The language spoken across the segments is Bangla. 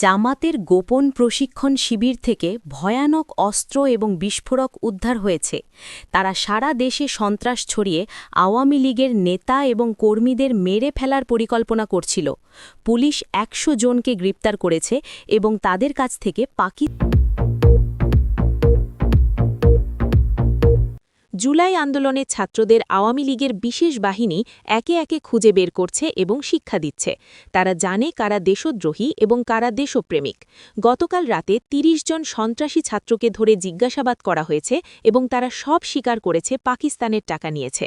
জামাতের গোপন প্রশিক্ষণ শিবির থেকে ভয়ানক অস্ত্র এবং বিস্ফোরক উদ্ধার হয়েছে। তারা সারা দেশে সন্ত্রাস ছড়িয়ে আওয়ামী লীগের নেতা এবং কর্মীদের মেরে ফেলার পরিকল্পনা করছিল। পুলিশ একশো জনকে গ্রেপ্তার করেছে এবং তাদের কাছ থেকে পাকি জুলাই আন্দোলনে ছাত্রদের আওয়ামী লীগের বিশেষ বাহিনী একে একে খুঁজে বের করছে এবং শিক্ষা দিচ্ছে। তারা জানে কারা দেশদ্রোহী এবং কারা দেশপ্রেমিক। গতকাল রাতে ৩০ জন সন্ত্রাসী ছাত্রকে ধরে জিজ্ঞাসাবাদ করা হয়েছে এবং তারা সব স্বীকার করেছে পাকিস্তানের টাকা নিয়েছে।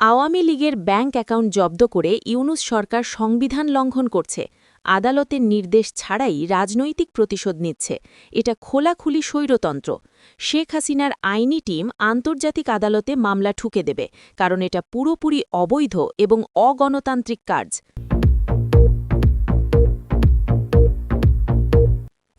আওয়ামী লীগের ব্যাংক অ্যাকাউন্ট জব্দ করে ইউনুস সরকার সংবিধান লঙ্ঘন করছে। আদালতের নির্দেশ ছাড়াই রাজনৈতিক প্রতিশোধ নিচ্ছে। এটা খোলাখুলি স্বৈরতন্ত্র। শেখ হাসিনার আইনি টিম আন্তর্জাতিক আদালতে মামলা ঠুকে দেবে, কারণ এটা পুরোপুরি অবৈধ এবং অগণতান্ত্রিক কাজ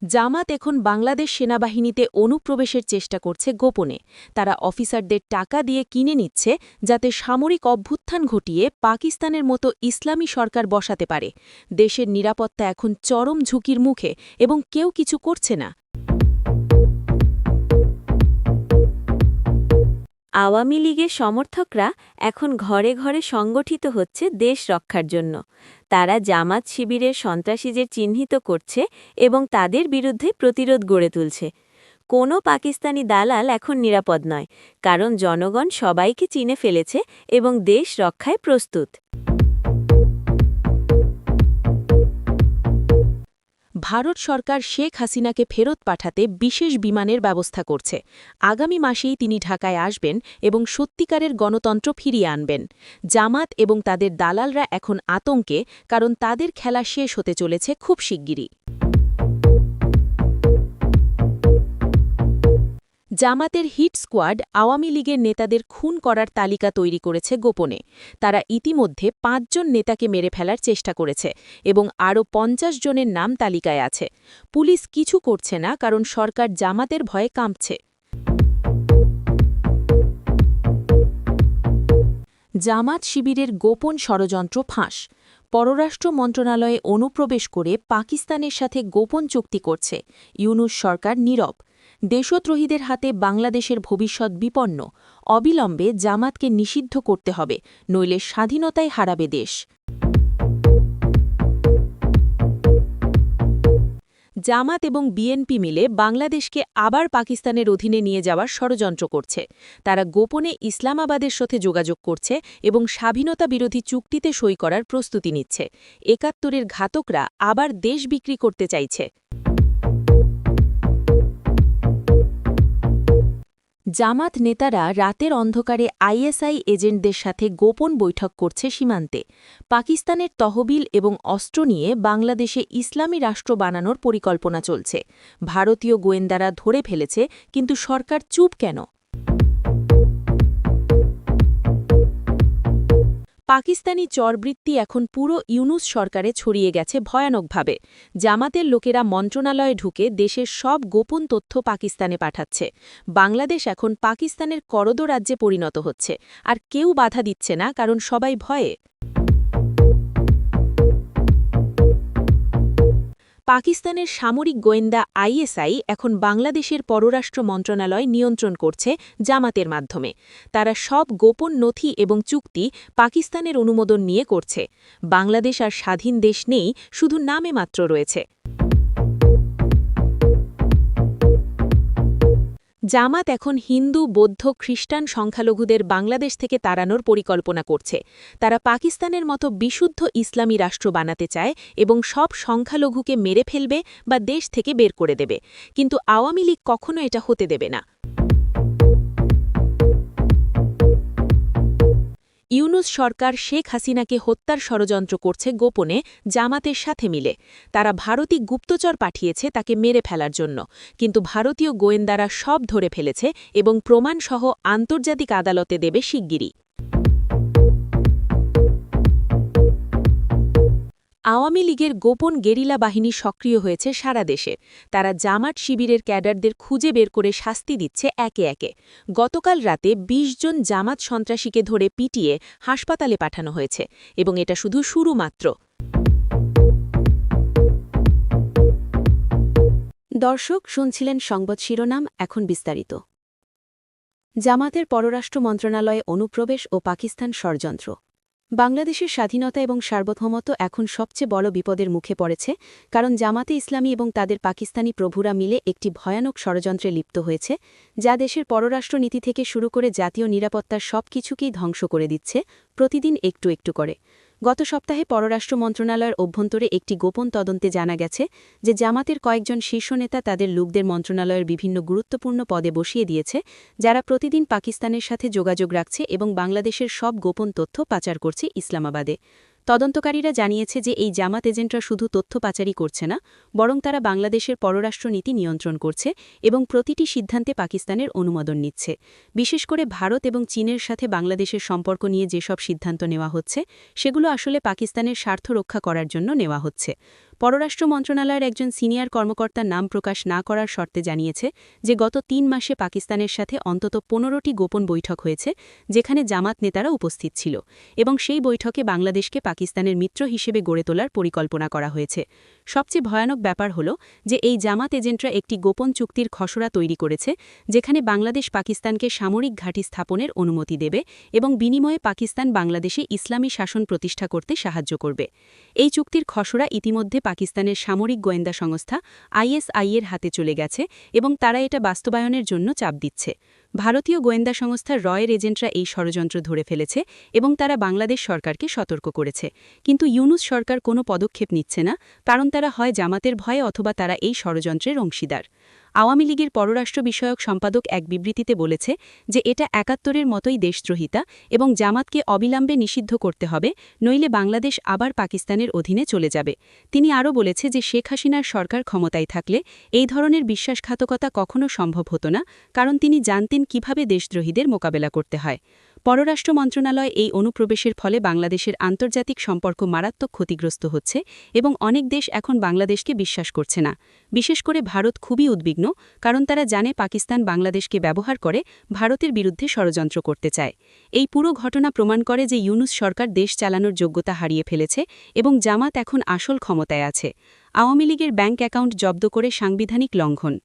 জামাত এখন বাংলাদেশ সেনাবাহিনীতে অনুপ্রবেশের চেষ্টা করছে গোপনে। তারা অফিসারদের টাকা দিয়ে কিনে নিচ্ছে যাতে সামরিক অভ্যুত্থান ঘটিয়ে পাকিস্তানের মতো ইসলামী সরকার বসাতে পারে। দেশের নিরাপত্তা এখন চরম ঝুঁকির মুখে এবং কেউ কিছু করছে না। আওয়ামী লীগের সমর্থকরা এখন ঘরে ঘরে সংগঠিত হচ্ছে দেশ রক্ষার জন্য। তারা জামাত শিবিরের সন্ত্রাসীদের চিহ্নিত করছে এবং তাদের বিরুদ্ধে প্রতিরোধ গড়ে তুলছে। কোনো পাকিস্তানি দালাল এখন নিরাপদ নয়, কারণ জনগণ সবাইকে চিনে ফেলেছে এবং দেশ রক্ষায় প্রস্তুত। ভারত সরকার শেখ হাসিনাকে ফেরত পাঠাতে বিশেষ বিমানের ব্যবস্থা করছে। আগামী মাসেই তিনি ঢাকায় আসবেন এবং সত্যিকারের গণতন্ত্র ফিরিয়ে আনবেন। জামাত এবং তাদের দালালরা এখন আতঙ্কে, কারণ তাদের খেলা শেষ হতে চলেছে খুব শিগগিরই। জামাতের হিট স্কোয়াড আওয়ামী লীগের নেতাদের খুন করার তালিকা তৈরি করেছে গোপনে। তারা ইতিমধ্যে পাঁচজন নেতাকে মেরে ফেলার চেষ্টা করেছে এবং আরও পঞ্চাশ জনের নাম তালিকায় আছে। পুলিশ কিছু করছে না কারণ সরকার জামাতের ভয়ে কাঁপছে। জামাত শিবিরের গোপন ষড়যন্ত্র ফাঁস। পররাষ্ট্র মন্ত্রণালয়ে অনুপ্রবেশ করে পাকিস্তানের সাথে গোপন চুক্তি করছে। ইউনুস সরকার নীরব। দেশদ্রোহীদের হাতে বাংলাদেশের ভবিষ্যৎ বিপন্ন, অবিলম্বে জামাতকে নিষিদ্ধ করতে হবে, নইলে স্বাধীনতায় হারাবে দেশ। জামাত এবং বিএনপি মিলে বাংলাদেশকে আবার পাকিস্তানের অধীনে নিয়ে যাওয়ার ষড়যন্ত্র করছে। তারা গোপনে ইসলামাবাদের সাথে যোগাযোগ করছে এবং স্বাধীনতা বিরোধী চুক্তিতে সই করার প্রস্তুতি নিচ্ছে। একাত্তরের ঘাতকরা আবার দেশ বিক্রি করতে চাইছে। জামাত নেতারা রাতের অন্ধকারে আইএসআই এজেন্টদের সাথে গোপন বৈঠক করছে সীমান্তে। পাকিস্তানের তহবিল এবং অস্ত্র নিয়ে বাংলাদেশে ইসলামী রাষ্ট্র বানানোর পরিকল্পনা চলছে। ভারতীয় গোয়েন্দারা ধরে ফেলেছে, কিন্তু সরকার চুপ কেন? পাকিস্তানি চরবৃত্তি এখন পুরো ইউনুস সরকারে ছড়িয়ে গেছে ভয়ানকভাবে। জামাতের লোকেরা মন্ত্রণালয়ে ঢুকে দেশের সব গোপন তথ্য পাকিস্তানে পাঠাচ্ছে। বাংলাদেশ এখন পাকিস্তানের করদ রাজ্যে পরিণত হচ্ছে। আর কেউ বাধা দিচ্ছে না, কারণ সবাই ভয়ে। পাকিস্তানের সামরিক গোয়েন্দা আইএসআই এখন বাংলাদেশের পররাষ্ট্র মন্ত্রণালয় নিয়ন্ত্রণ করছে জামাতের মাধ্যমে। তারা সব গোপন নথি এবং চুক্তি পাকিস্তানের অনুমোদন নিয়ে করছে। বাংলাদেশ আর স্বাধীন দেশ নেই, শুধু নামে মাত্র রয়েছে। জামাত এখন হিন্দু, বৌদ্ধ, খ্রিস্টান সংখ্যালঘুদের বাংলাদেশ থেকে তাড়ানোর পরিকল্পনা করছে। তারা পাকিস্তানের মতো বিশুদ্ধ ইসলামী রাষ্ট্র বানাতে চায় এবং সব সংখ্যালঘুকে মেরে ফেলবে বা দেশ থেকে বের করে দেবে। কিন্তু আওয়ামী লীগ কখনো এটা হতে দেবে না। ইউনুস সরকার শেখ হাসিনাকে হত্যার ষড়যন্ত্র করছে গোপনে, জামাতের সাথে মিলে। তারা ভারতী গুপ্তচর পাঠিয়েছে তাকে মেরে ফেলার জন্য। কিন্তু ভারতীয় গোয়েন্দারা সব ধরে ফেলেছে এবং প্রমাণসহ আন্তর্জাতিক আদালতে দেবে শিগগিরই। আওয়ামী লীগের গোপন গেরিলা বাহিনী সক্রিয় হয়েছে সারা দেশে। তারা জামাত শিবিরের ক্যাডারদের খুঁজে বের করে শাস্তি দিচ্ছে একে একে। গতকাল রাতে ২০ জন জামাত সন্ত্রাসীকে ধরে পিটিয়ে হাসপাতালে পাঠানো হয়েছে এবং এটা শুধু শুরু মাত্র দর্শক, শুনছিলেন সংবাদ শিরোনাম, এখন বিস্তারিত। জামাতের পররাষ্ট্র মন্ত্রণালয়ে অনুপ্রবেশ ও পাকিস্তান ষড়যন্ত্র। বাংলাদেশের স্বাধীনতা এবং সার্বভৌমত্ব এখন সবচেয়ে বড় বিপদের মুখে পড়েছে, কারণ জামাতে ইসলামী এবং তাদের পাকিস্তানি প্রভুরা মিলে একটি ভয়ানক ষড়যন্ত্রে লিপ্ত হয়েছে, যা দেশের পররাষ্ট্রনীতি থেকে শুরু করে জাতীয় নিরাপত্তার সব কিছুকেই ধ্বংস করে দিচ্ছে, প্রতিদিন একটু একটু করে। গত সপ্তাহে পররাষ্ট্র মন্ত্রণালয়ের অভ্যন্তরে একটি গোপন তদন্তে জানা গেছে যে জামাতের কয়েকজন শীর্ষ নেতা তাদের লোকদের মন্ত্রণালয়ের বিভিন্ন গুরুত্বপূর্ণ পদে বসিয়ে দিয়েছে, যারা প্রতিদিন পাকিস্তানের সাথে যোগাযোগ রাখছে এবং বাংলাদেশের সব গোপন তথ্য পাচার করছে ইসলামাবাদে। তদন্তকারীরা জানিয়েছে যে এই জামাত এজেন্টরা শুধু তথ্য পাচারই করছে না, বরং তারা বাংলাদেশের পররাষ্ট্রনীতি নিয়ন্ত্রণ করছে এবং প্রতিটি সিদ্ধান্তে পাকিস্তানের অনুমোদন নিচ্ছে। বিশেষ করে ভারত এবং চীনের সাথে বাংলাদেশের সম্পর্ক নিয়ে যেসব সিদ্ধান্ত নেওয়া হচ্ছে, সেগুলো আসলে পাকিস্তানের স্বার্থ রক্ষা করার জন্য নেওয়া হচ্ছে। পররাষ্ট্র মন্ত্রণালয়ের একজন সিনিয়র কর্মকর্তার নাম প্রকাশ না করার শর্তে জানিয়েছে যে গত তিন মাসে পাকিস্তানের সাথে অন্তত পনেরোটি গোপন বৈঠক হয়েছে, যেখানে জামাত নেতারা উপস্থিত ছিল এবং সেই বৈঠকে বাংলাদেশকে পাকিস্তানের মিত্র হিসেবে গড়ে তোলার পরিকল্পনা করা হয়েছে। সবচেয়ে ভয়ানক ব্যাপার হল যে এই জামাত এজেন্টরা একটি গোপন চুক্তির খসড়া তৈরি করেছে, যেখানে বাংলাদেশ পাকিস্তানকে সামরিক ঘাঁটি স্থাপনের অনুমতি দেবে এবং বিনিময়ে পাকিস্তান বাংলাদেশে ইসলামী শাসন প্রতিষ্ঠা করতে সাহায্য করবে। এই চুক্তির খসড়া ইতিমধ্যে পাকিস্তানের সামরিক গোয়েন্দা সংস্থা আইএসআইয়ের হাতে চলে গেছে এবং তারা এটা বাস্তবায়নের জন্য চাপ দিচ্ছে। ভারতীয় গোয়েন্দা সংস্থা রয়ের এজেন্টরা এই ষড়যন্ত্র ধরে ফেলেছে এবং তারা বাংলাদেশ সরকারকে সতর্ক করেছে। কিন্তু ইউনুস সরকার কোনো পদক্ষেপ নিচ্ছে না, কারণ তারা হয় জামাতের ভয়ে অথবা তারা এই ষড়যন্ত্রের অংশীদার। আওয়ামী লীগের পররাষ্ট্র বিষয়ক সম্পাদক এক বিবৃতিতে বলেছে যে এটা একাত্তরের মতোই দেশদ্রোহিতা এবং জামাতকে অবিলম্বে নিষিদ্ধ করতে হবে, নইলে বাংলাদেশ আবার পাকিস্তানের অধীনে চলে যাবে। তিনি আরও বলেছে যে শেখ হাসিনার সরকার ক্ষমতায় থাকলে এই ধরনের বিশ্বাসঘাতকতা কখনো সম্ভব হতো না, কারণ তিনি জানতেন কীভাবে দেশদ্রোহীদের মোকাবেলা করতে হয়। পররাষ্ট্র মন্ত্রণালয় এই অনুপ্রবেশের ফলে বাংলাদেশের আন্তর্জাতিক সম্পর্ক মারাত্মক ক্ষতিগ্রস্ত হচ্ছে এবং অনেক দেশ এখন বাংলাদেশকে বিশ্বাস করছে না। বিশেষ করে ভারত খুবই উদ্বিগ্ন, কারণ তারা জানে পাকিস্তান বাংলাদেশকে ব্যবহার করে ভারতের বিরুদ্ধে ষড়যন্ত্র করতে চায়। এই পুরো ঘটনা প্রমাণ করে যে ইউনুস সরকার দেশ চালানোর যোগ্যতা হারিয়ে ফেলেছে এবং জামাত এখন আসল ক্ষমতায় আছে। আওয়ামী লীগের ব্যাংক অ্যাকাউন্ট জব্দ করে সাংবিধানিক লঙ্ঘন।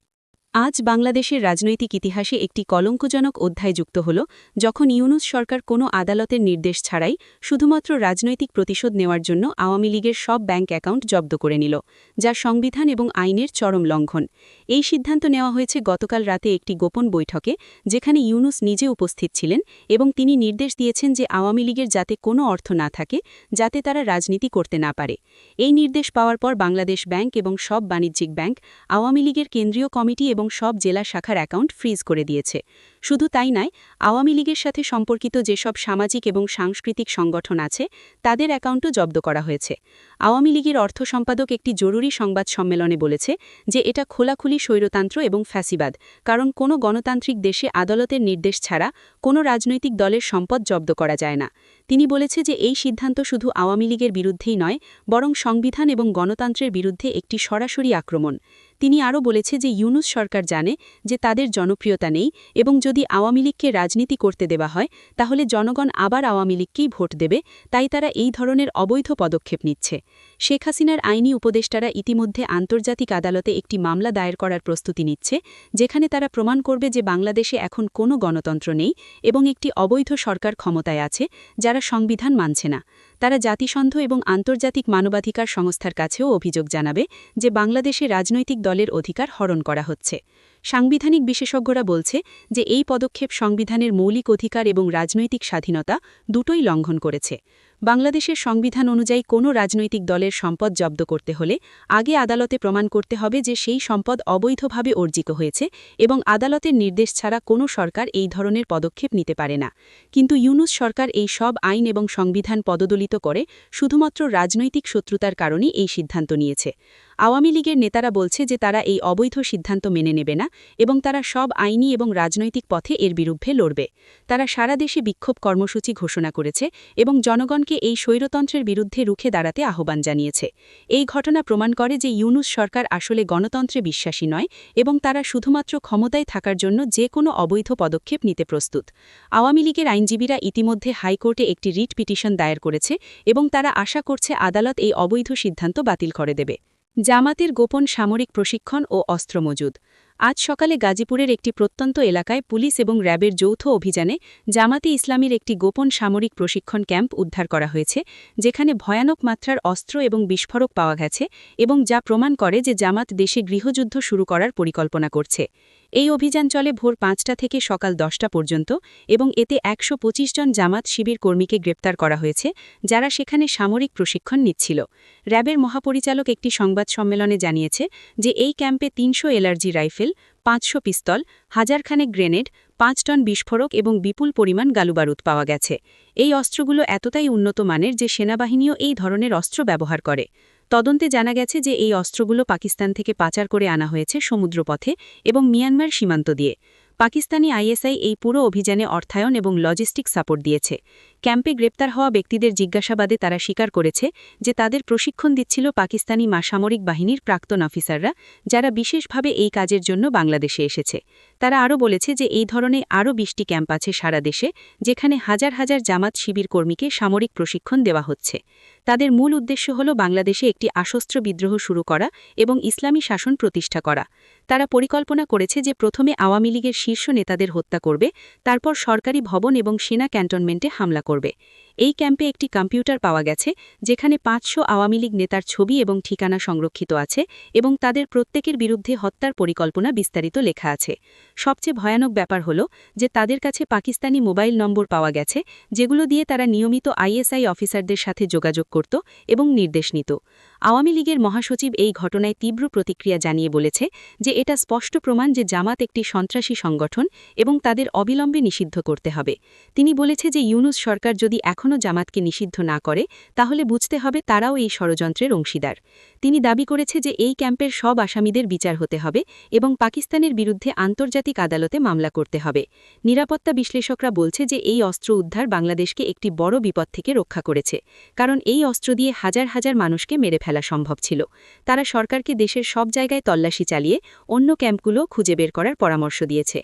আজ বাংলাদেশের রাজনৈতিক ইতিহাসে একটি কলঙ্কজনক অধ্যায় যুক্ত হল, যখন ইউনুস সরকার কোনো আদালতের নির্দেশ ছাড়াই শুধুমাত্র রাজনৈতিক প্রতিশোধ নেওয়ার জন্য আওয়ামী লীগের সব ব্যাংক অ্যাকাউন্ট জব্দ করে নিল, যা সংবিধান এবং আইনের চরম লঙ্ঘন। এই সিদ্ধান্ত নেওয়া হয়েছে গতকাল রাতে একটি গোপন বৈঠকে, যেখানে ইউনুস নিজে উপস্থিত ছিলেন এবং তিনি নির্দেশ দিয়েছেন যে আওয়ামী লীগের যাতে কোনো অর্থ না থাকে, যাতে তারা রাজনীতি করতে না পারে। এই নির্দেশ পাওয়ার পর বাংলাদেশ ব্যাংক এবং সব বাণিজ্যিক ব্যাংক, আওয়ামী লীগের কেন্দ্রীয় কমিটি এবং সব জেলা শাখার অ্যাকাউন্ট ফ্রিজ করে দিয়েছে। শুধু তাই নয়, আওয়ামী লীগের সাথে সম্পর্কিত যেসব সামাজিক এবং সাংস্কৃতিক সংগঠন আছে, তাদের অ্যাকাউন্টও জব্দ করা হয়েছে। আওয়ামী লীগের অর্থ সম্পাদক একটি জরুরি সংবাদ সম্মেলনে বলেছে যে এটা খোলাখুলি স্বৈরতন্ত্র এবং ফ্যাসিবাদ, কারণ কোনো গণতান্ত্রিক দেশে আদালতের নির্দেশ ছাড়া কোনো রাজনৈতিক দলের সম্পদ জব্দ করা যায় না। তিনি বলেছে যে এই সিদ্ধান্ত শুধু আওয়ামী লীগের বিরুদ্ধেই নয়, বরং সংবিধান এবং গণতন্ত্রের বিরুদ্ধে একটি সরাসরি আক্রমণ। তিনি আরও বলেছে যে ইউনুস সরকার জানে যে তাদের জনপ্রিয়তা নেই এবং যদি আওয়ামী লীগকে রাজনীতি করতে দেওয়া হয়, তাহলে জনগণ আবার আওয়ামী লীগকেই ভোট দেবে, তাই তারা এই ধরনের অবৈধ পদক্ষেপ নিচ্ছে। শেখ হাসিনার আইনি উপদেষ্টারা ইতিমধ্যে আন্তর্জাতিক আদালতে একটি মামলা দায়ের করার প্রস্তুতি নিচ্ছে, যেখানে তারা প্রমাণ করবে যে বাংলাদেশে এখন কোনো গণতন্ত্র নেই এবং একটি অবৈধ সরকার ক্ষমতায় আছে, যারা সংবিধান মানছে না। তারা জাতিসংঘ এবং আন্তর্জাতিক মানবাধিকার সংস্থার কাছেও অভিযোগ জানাবে যে বাংলাদেশে রাজনৈতিক দলের অধিকার হরণ করা হচ্ছে। সাংবিধানিক বিশেষজ্ঞরা বলছে যে এই পদক্ষেপ সংবিধানের মৌলিক অধিকার এবং রাজনৈতিক স্বাধীনতা দুটোই লঙ্ঘন করেছে। বাংলাদেশের সংবিধান অনুযায়ী কোনো রাজনৈতিক দলের সম্পদ জব্দ করতে হলে আগে আদালতে প্রমাণ করতে হবে যে সেই সম্পদ অবৈধভাবে অর্জিত হয়েছে এবং আদালতের নির্দেশ ছাড়া কোনো সরকার এই ধরনের পদক্ষেপ নিতে পারে না। কিন্তু ইউনুস সরকার এই সব আইন এবং সংবিধান পদদলিত করে শুধুমাত্র রাজনৈতিক শত্রুতার কারণে এই সিদ্ধান্ত নিয়েছে। আওয়ামী লীগের নেতারা বলছে যে তারা এই অবৈধ সিদ্ধান্ত মেনে নেবে না এবং তারা সব আইনি এবং রাজনৈতিক পথে এর বিরুদ্ধে লড়বে। তারা সারা দেশে বিক্ষোভ কর্মসূচি ঘোষণা করেছে এবং জনগণকে এই স্বৈরতন্ত্রের বিরুদ্ধে রুখে দাঁড়াতে আহ্বান জানিয়েছে। এই ঘটনা প্রমাণ করে যে ইউনুস সরকার আসলে গণতন্ত্রে বিশ্বাসী নয় এবং তারা শুধুমাত্র ক্ষমতায় থাকার জন্য যে কোনো অবৈধ পদক্ষেপ নিতে প্রস্তুত। আওয়ামী লীগের আইনজীবীরা ইতিমধ্যে হাইকোর্টে একটি রিট পিটিশন দায়ের করেছে এবং তারা আশা করছে আদালত এই অবৈধ সিদ্ধান্ত বাতিল করে দেবে। জামাতের গোপন সামরিক প্রশিক্ষণ ও অস্ত্র মজুদ আজ সকালে গাজীপুরের একটি প্রত্যন্ত এলাকায় পুলিশ এবং র্যাবের যৌথ অভিযানে জামাতে ইসলামের একটি গোপন সামরিক প্রশিক্ষণ ক্যাম্প উদ্ধার করা হয়েছে, যেখানে ভয়ানক মাত্রার অস্ত্র এবং বিস্ফোরক পাওয়া গেছে এবং যা প্রমাণ করে যে জামাত দেশে গৃহযুদ্ধ শুরু করার পরিকল্পনা করছে। এই অভিযান চলে ভোর পাঁচটা থেকে সকাল দশটা পর্যন্ত এবং এতে একশো পঁচিশ জন জামাত শিবির কর্মীকে গ্রেপ্তার করা হয়েছে, যারা সেখানে সামরিক প্রশিক্ষণ নিচ্ছিল। র্যাবের মহাপরিচালক একটি সংবাদ সম্মেলনে জানিয়েছে যে এই ক্যাম্পে তিনশো এলার্জি রাইফেল, পাঁচশো পিস্তল, হাজারখানেক গ্রেনেড, পাঁচ টন বিস্ফোরক এবং বিপুল পরিমাণ গালুবারুদ পাওয়া গেছে। এই অস্ত্রগুলো এতটাই উন্নত মানের যে সেনাবাহিনীও এই ধরনের অস্ত্র ব্যবহার করে। তদন্তে জানা গেছে যে এই অস্ত্রগুলো পাকিস্তান থেকে পাচার করে আনা হয়েছে সমুদ্রপথে এবং মিয়ানমার সীমান্ত দিয়ে। পাকিস্তানি আইএসআই এই পুরো অভিযানে অর্থায়ন এবং লজিস্টিক সাপোর্ট দিয়েছে। ক্যাম্পে গ্রেপ্তার হওয়া ব্যক্তিদের জিজ্ঞাসাবাদে তারা স্বীকার করেছে যে তাদের প্রশিক্ষণ দিচ্ছিল পাকিস্তানি মা সামরিক বাহিনীর প্রাক্তন অফিসাররা, যারা বিশেষভাবে এই কাজের জন্য বাংলাদেশে এসেছে। তারা আরও বলেছে যে এই ধরনের আরও বিশটি ক্যাম্প আছে সারা দেশে, যেখানে হাজার হাজার জামাত শিবির কর্মীকে সামরিক প্রশিক্ষণ দেওয়া হচ্ছে। তাদের মূল উদ্দেশ্য হল বাংলাদেশে একটি আশস্ত্র বিদ্রোহ শুরু করা এবং ইসলামী শাসন প্রতিষ্ঠা করা। তারা পরিকল্পনা করেছে যে প্রথমে আওয়ামী লীগের শীর্ষ নেতাদের হত্যা করবে, তারপর সরকারি ভবন এবং সেনা ক্যান্টনমেন্টে হামলা করবে। এই ক্যাম্পে একটি কম্পিউটার পাওয়া গেছে, যেখানে পাঁচশো আওয়ামী লীগ নেতার ছবি এবং ঠিকানা সংরক্ষিত আছে এবং তাদের প্রত্যেকের বিরুদ্ধে হত্যার পরিকল্পনা বিস্তারিত লেখা আছে। সবচেয়ে ভয়ানক ব্যাপার হল যে তাদের কাছে পাকিস্তানি মোবাইল নম্বর পাওয়া গেছে, যেগুলো দিয়ে তারা নিয়মিত আইএসআই অফিসারদের সাথে যোগাযোগ করত এবং নির্দেশ নিত। আওয়ামী লীগের মহাসচিব এই ঘটনায় তীব্র প্রতিক্রিয়া জানিয়ে বলেছে যে এটা স্পষ্ট প্রমাণ যে জামাত একটি সন্ত্রাসী সংগঠন এবং তাদের অবিলম্বে নিষিদ্ধ করতে হবে। তিনি বলেছে যে ইউনুস সরকার যদি এখনও জামাতকে নিষিদ্ধ না করে, তাহলে বুঝতে হবে তারাও এই ষড়যন্ত্রের অংশীদার। তিনি দাবি করেছে যে এই ক্যাম্পের সব আসামিদের বিচার হতে হবে এবং পাকিস্তানের বিরুদ্ধে আন্তর্জাতিক আদালতে মামলা করতে হবে। নিরাপত্তা বিশ্লেষকরা বলছে যে এই অস্ত্র উদ্ধার বাংলাদেশকে একটি বড় বিপদ থেকে রক্ষা করেছে, কারণ এই অস্ত্র দিয়ে হাজার হাজার মানুষকে মেরে ফেলা সম্ভব ছিল। তারা সরকারকে দেশের সব জায়গায় তল্লাশি চালিয়ে অন্য ক্যাম্পগুলো খুঁজে বের করার পরামর্শ দিয়েছে।